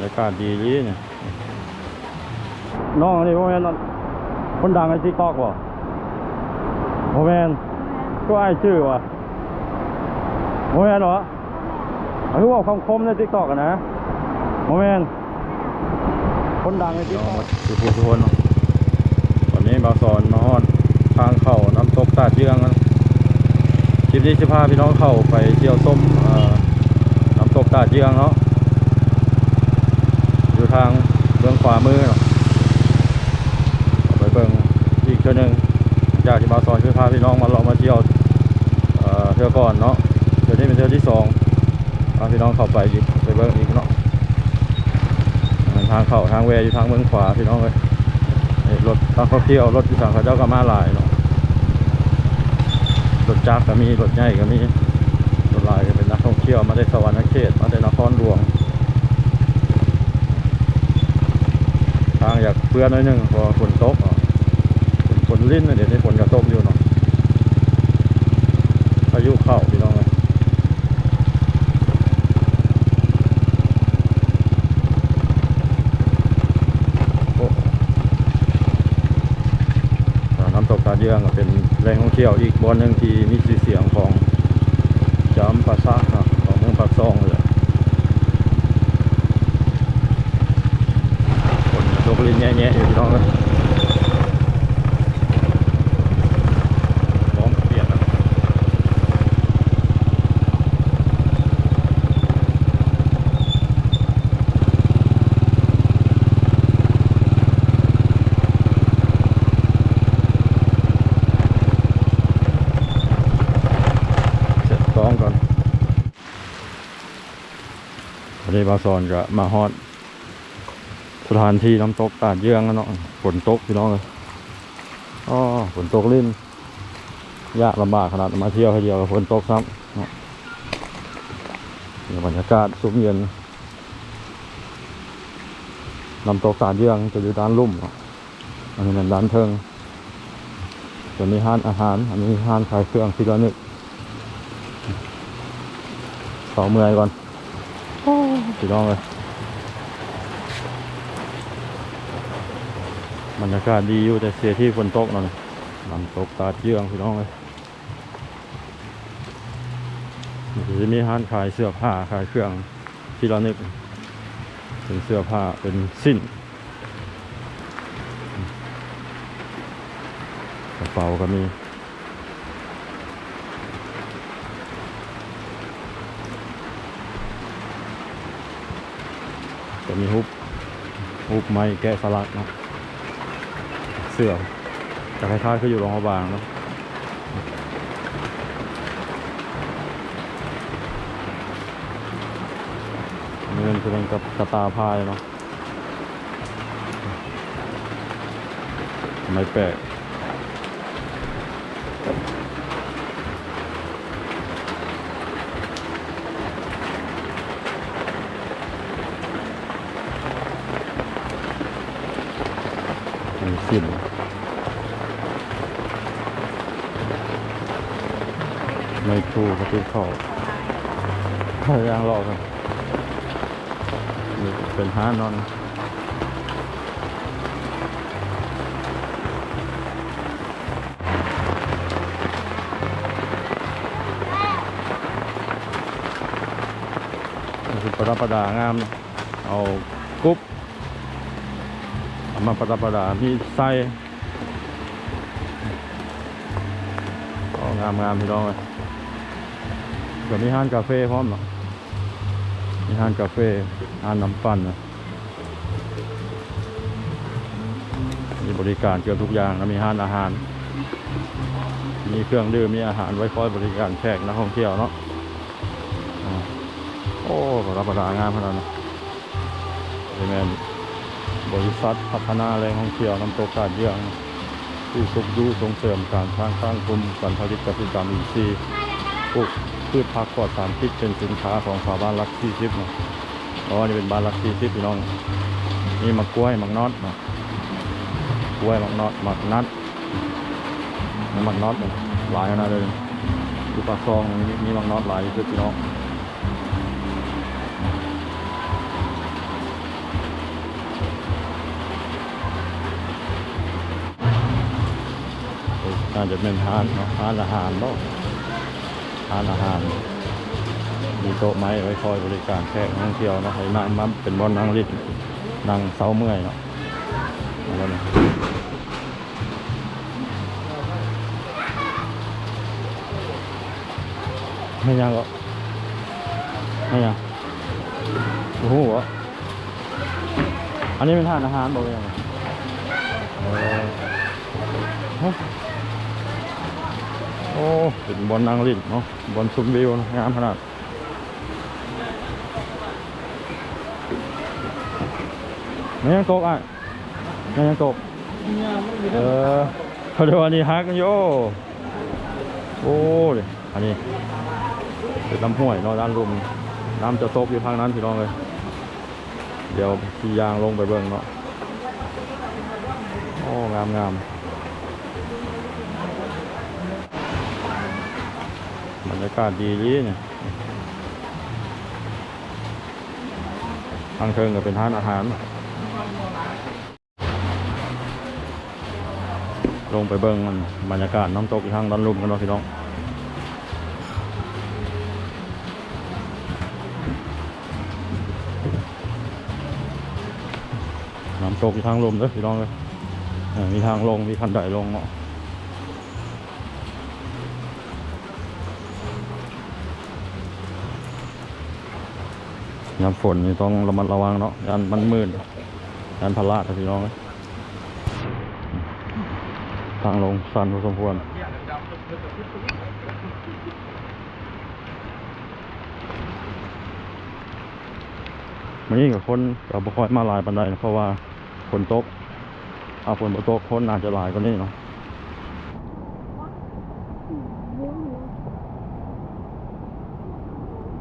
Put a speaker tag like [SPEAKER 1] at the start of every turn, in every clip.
[SPEAKER 1] รยากาศดีดีเนี่ยน้องอันนี้พ่อแม่นคนดังในทิกตอกบ่พ่อแม่นก็ไอ้ายชื่อวะพ่อแม่นเหรออันนี้ว่าคำคมในทิกตอกนะพ่อแม่นคนดังในทิกตอกทุกผู้ทุกคนตอนนี้บาสอนมาฮอดทางเข้าน้ำตกตาดเยืองคลิปนี้จะพาพี่น้องเข้าไปเที่ยวส้มน้ำตกตาดเยืองเนาะ ทางเบื้องขวามือเนาะไปเบิ่งอีกเทื่อหนึงจากที่บาซอนคือพาพี่น้องมาลองมาเที่ยวเที่ยวก่อนเนาะเที่ยวนี้เป็นเที่ยวที่สองพาพี่น้องเข้าไปอีกไปเบิ่งอีกเนาะทางเข้าทางแวอยู่ทางเบื้องขวาพี่น้องเลยรถทางเขาเที่ยวรถอยู่ทางเขาเจ้าก็มาหลายเนาะรถจักรก็มีรถใหญ่ก็มีรถลายก็เป็นนักท่องเที่ยวมาได้สวรรค์เขตมาได้นครหลวง ทางอยากเพื่อนหน่อยนึงพอฝนตกฝนลิ้นน่ะเดี๋ยวนี้ฝนก็ตกอยู่เนาะพายุเข้าพี่น้องเลยโอ้อ่าน้ำตกตาเยืองก็เป็นแหล่งท่องเที่ยวอีกบอนหนึ่งที่มีชื่อเสียงของจำปาซะเนาะของเมืองปากซองเลย คนตกลิ้นแง่ๆอยู่พี่น้องเลยพร้อมเปลี่ยนแล้วเสร็จต้องก่อนวับาซอนก็มาฮอด สถานที่น้ำตกตาดเยื่องนเนาะฝนตกพี่น้องเลยอ๋อฝนตกลิ่นยากลำบากขนาดมาเที่ยวให้เดียวฝนตกซ้ำเนาะบรรยากาศสุมเย็นน้ำตกตาดเยื่องจะอยู่ด้านลุ่มเนาะอันนี้เป็นด้านเทิงจะมีห้านอาหาร อันนี้ห้านขายเครื่องที่ระนึกต่อเมื่อยก่อนพี่น้องเลย บรรยากาศดีอยู่แต่เสียที่ฝนตกนาะนี่น้ำตกตาดเยื่องพี่น้องเลยจะมีร้านขายเสื้อผ้าขายเครื่องที่ระนึกเป็นเสื้อผ้าเป็นสิ้น กระเป๋าก็มีจะมีฮุบฮุบไม้แกะสลักนะ สื่อมแต่คล้ายๆคืออยู่โรงพยาบาลเนาะนี่มันจะเป็นกับกระตาพายเนาะไม่แปลกมีสิ้น ไม่ถูกกระตุ้นเข้าพยายามรอกันนี่เป็นห้านอนคือประดับประดางาม เอากุ๊บเอามาประดับประดามีไส้ก็งามงามพี่น้องเลย ก็มีห้านกาแฟพร้อมเนาะมีห้านกาแฟห้านน้ำปั่นนะมีบริการเกือบทุกอย่างแล้วมีห้านอาหาร มีเครื่องดื่มมีอาหารไว้คอยบริการแขกนักท่องเที่ยวเนาะอ่าโอ้รับประทานงามขนาดนั้นเป็นบริษัทพัฒนาแหล่งท่องเที่ยวน้ำตกกาดเยืองผู้สุขยุส่งเสริมการสร้างสร้างกลุ่มการผลิตกสิกรรมอินทรีย์ปลูก พืชผักกอดสารพิษเป็นสินค้าของชาวบ้านรักที่ชิปนะอ๋อนี่เป็นบ้านรักที่ชิปพี่น้องนี่มักกล้วยมักนอดมะกล้วยมักนอดมักนัดมักนอดหลายขนาดเลยดูปลาซองมีมักนอดหลายคือพี่น้องน่าจะเป็นทานเนาะทานอาหารเนาะ ร้านอาหาร มีโต๊ะไม้ไว้คอยบริการแขกท่องเที่ยวเนาะให้นั่งมาเป็นบอนนั่งริดนั่งเสาเมื่อยเนาะอาแล้วนะไม่ยังก็ไม่ยังโอ้โหอันนี้เป็นทานอาหารบอกเลยงเออฮะ อ้เป็นบอลนางริดเนาะบอลซุมวิวนะงามขนาดไม่ยังตกอะไม่ยังตกเออเขาเดี๋ยวอันนี้ฮักกันโยโอ้ดิอันนี้เป็นลำห้วยเนาะด้านรุมน้ำจะตกอยู่ทางนั้นพี่น้องเลย เดี๋ยวขี่ยางลงไปเบิ่งเนาะโอ้งามงาม รรยากาศดีดีเนี่ยทางเทิงก็เป็นร้านอาหาร ลงไปเบิ่งมันบรรยากาศน้ำตกทางด้านลุ่มกันเนาะพี่น้องน้ำตกอยู่ทางลมเด้อพี่น้องเลยมีทางลงมีคันไดลงเนาะ ยามฝนนี่ต้องระมัดระวังเนาะยันมันมืดยันพลาดพี่น้องทางลงสันพอสมควรมันยิ่งกับคนกับบุคอยมาลายปันไดนะเพราะว่าฝนตกเอาฝนตกคนอาจจะลายกว่านี้เนาะ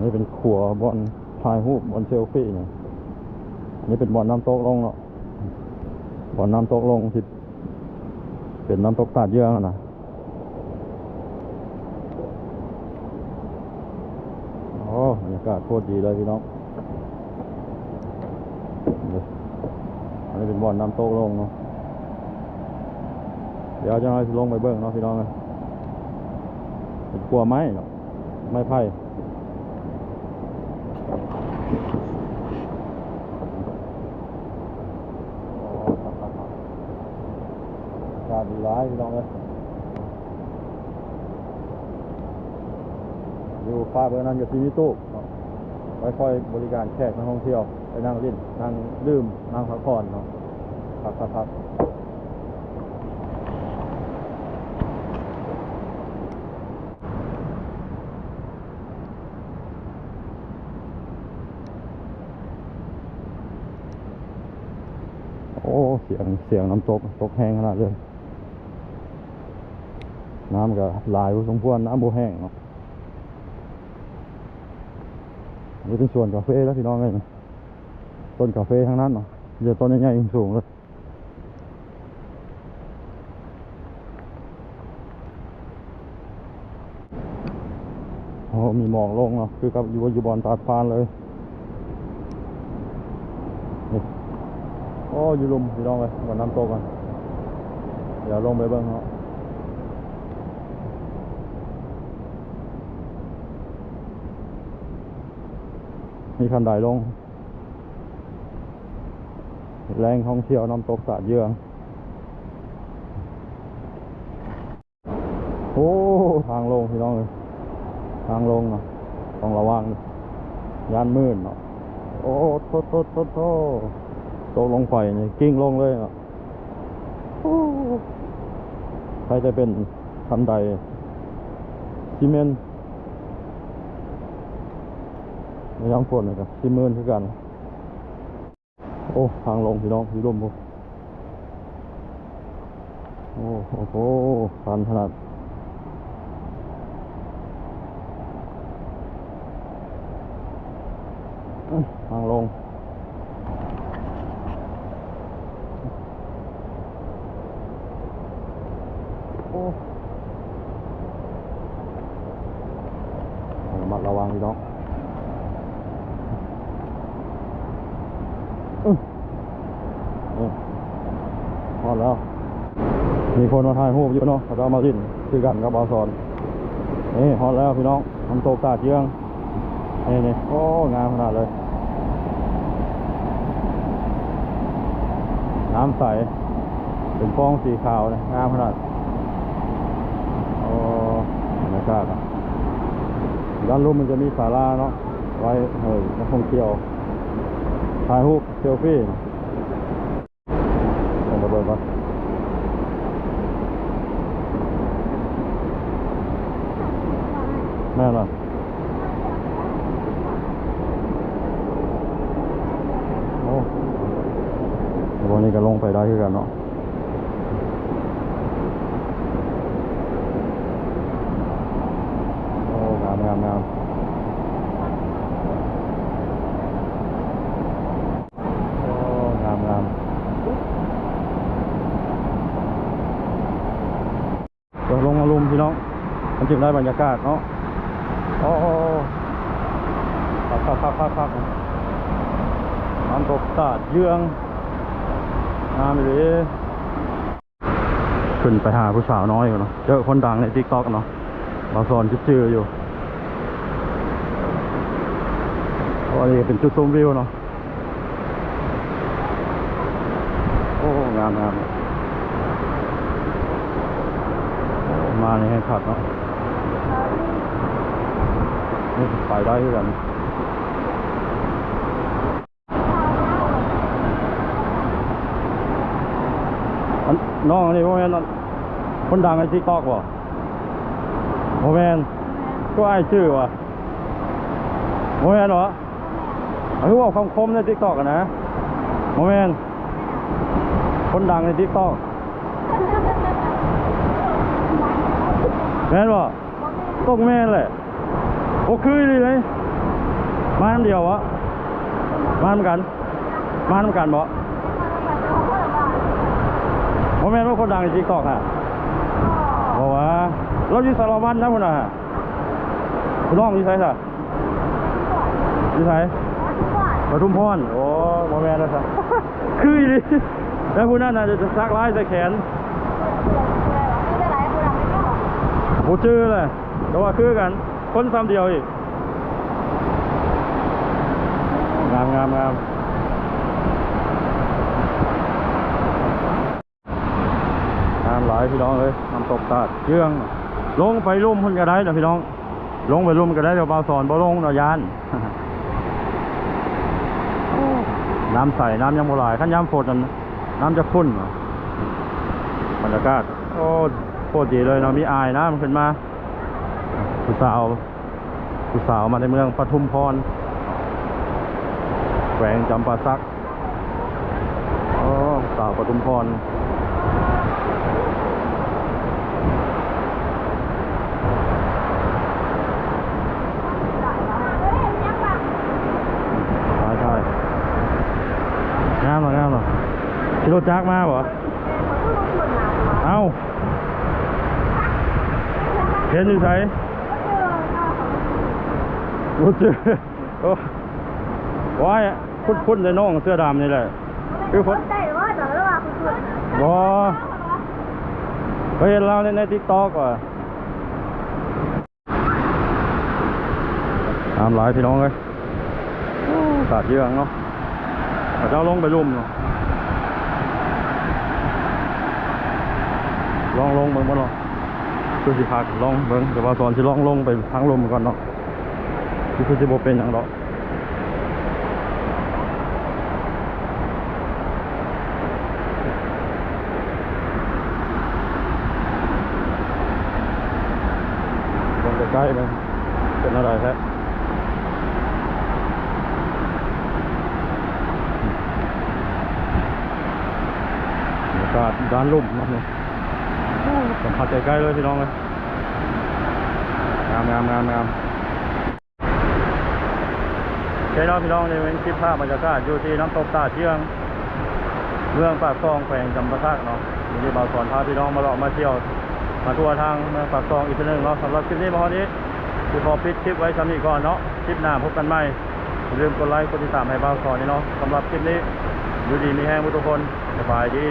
[SPEAKER 1] นนี้เป็นขัวบอล ถ่ายรูปบอลเซลฟี่เนี่ยอันนี้เป็นบอลน้ำตกลงเนาะบอลน้ำตกลงที่เป็นน้ำตกตาดเยื่อะนะโอ้บรรยากาศโคตรดีเลยพี่น้องอันนี้เป็นบ่อนน้ำต๊ะลงเนาะเดี๋ยวจะให้ลงไปเบิ้งเนาะพี่น้องเอ้ยเป็นกลัวไหมเนาะไม้ไผ่ กาศดีร้ายพี่น้องเลยอยู่ฟ้าเบอร์นั้นอยู่ที่มิตู้ไว้คอยบริการแขกนักท่องเที่ยว ไปนั่งเล่นนั่งดื่มนั่งพักผ่อนเนาะพักพักพัก สียงเสียงน้ำตกตกแห้งขนาดเลย น้ำก็ลายพอสมควรน้ำโบแห้งเนาะนี่เป็นส่วนกาแฟแล้วพี่น้องเลยนะต้นกาแฟทั้งนั้นเนาะเดี๋ยวต้นใหญ่ๆสูงเลยโอ้มีหมอกลงเนาะคือกับอยู่อยู่บอนตาดฟานเลย โอ้อยู่ลุมพี่น้องเลยบนน้ำตกกันเดี๋ยวลงไปเบิ้งเนาะมีคันไดลง แรงท่องเที่ยวน้ำตกสาดเยือง โอ้ ทางลงพี่น้องเลยทางลงเนาะต้องระวังยานมืดเนาะโอ้โทษโทษโทษโทษ ตกลงไฟนี่กิ้งลงเลยเนาะโอ้ใครจะเป็นคันไดซีเมนต์ในยามฝนนะครับที่มืนคือกัน โอ้ทางลงพี่น้องพี่ร่มพวกโอ้โอ้โหสันขนาดอื้อทางลง โอ้ ระมัดระวังพี่น้องอืมนี่พอแล้ว มีคนมาถ่ายรูปอยู่เนาะเขาจะเอามาลิ้นคือกันกับบาวซอนนี่ฮอตแล้วพี่น้องน้ำตกตาดเยืองนี่นี่โอ้งามขนาดเลย น้ำใส เป็นฟองสีขาวนะงามขนาด โอ้บรรยากาศอะ ด้านรูปมันจะมีศาลาเนาะไว้เฮ้ยนักท่องเที่ยวถ่ายรูปเซลฟี่ลงมาเบิ่งก่อนแม่ล่ะโอ้วันนี้ก็ลงไปได้คือกันเนาะ โอ้งามงามงามโอ้งามงามเดี๋ยวลงมาลุมพี่น้อง จึงได้บรรยากาศเนาะโอ้โหพักพักพักพักพักน้ำตกตาดเยืองงามเลยขึ้นไปหาผู้สาวน้อยอยู่เนาะเจอคนดังในติ๊กต็อกเนาะบาส่วนจืดๆอยู่เพราะว่านี่เป็นจุดชมวิวเนาะโอ้งามงามมานี่ให้ขัดเนาะ ไปได้ด้วยกันน้องนี่พวกนี้นคนดังในติ๊กตอกบ่โมแม่นก็ไอายชื่อวะโมแม่นเหรอเอาคือว่าคำคมในทิกตอกนะโมแม่นคนดังในทิกตอกแม่นบ่ ต้องแมนแหละโอ้คือเลยเลยมาอันเดียววะมาทำกัน มาทำกันบ่โมแมนว่าคนดังในทิกตอกฮะบอกว่าเราอยู่สารวัตรนะคุณอะคุณน้องอยู่ไสซะอยู่ไสปทุมพรโอ้โมแมนแล้วซะคืออีหลีแล้วคุณนั่นน่ะจะซักลายใส่แขนโอ้ชื่อเลย แต่ว่าคือกัน คนซ้ำเดียวอีก งามงามงามงามหลายพี่น้องเลยน้ำตกตาดเชื่อง ลงไปลุ่มคนก็ได้นะพี่น้อง ลงไปลุ่มก็ได้เดี๋ยวบาสอนบ่ลงเนาะยาน น้ำใส น้ำยังโบหลายขั้นยามฝนนั่นน้ำจะขุ่นบรรยากาศโอ้โคตรดีเลยเนาะมีอายนะมันขึ้นมา ผู้สาวผู้สาวมาในเมืองปทุมพรแขวงจำปาสักโอ้สาวปทุมพรใช่ใช่งามหรองามหรอขี่รถจักรมาเหรอเอ้าเห็นอยู่ใส่ รถเจอโอ้ว้ายพุ่นพุ่นในน้องเสื้อดำนี่แหละคือคน
[SPEAKER 2] ได้ว่าแต่ระหว่างคุณ
[SPEAKER 1] บอเขาเห็นเราในในทิกตอกว่ะตามหลายพี่น้องเลยตัดเยอะเนาะเจ้าลงไปลุ่มเนาะลองลงเบิ่งบ่เนาะคือสิพักลองเบิ่งเดี๋ยวว่าตอนสิลองลงไปทางลมก่อนเนาะ คือสิบ่เป็นหยังดอกลงใกล้ๆมันเป็นอะไรแท้บรรยากาศด้านลุ่มเนาะเนี่ยสัมผัสใกล้ๆเลยพี่น้องเลยงามงามงามงาม ใช่เนาะพี่น้องในเว้นคลิปภาพบรรยากาศอยู่ที่น้ำตกตาดเชียงเมืองปากซองแขวงจำปาสักเนาะวันนี้บ่าวสอนพาพี่น้องมาเลาะมาเที่ยว มาทัวร์ทางเมืองปากซองอีกทีหนึงเนาะสำหรับคลิปนี้มาวันนี้คือขอปิดคลิปไว้สำนีก่อนเนาะคลิปหน้าพบกันใหม่อย่าลืมกดไลค์กดติดตามให้บ่าวสอนนี่เนาะสำหรับคลิปนี้อยู่ดีมีแห้งทุกคนสบายดี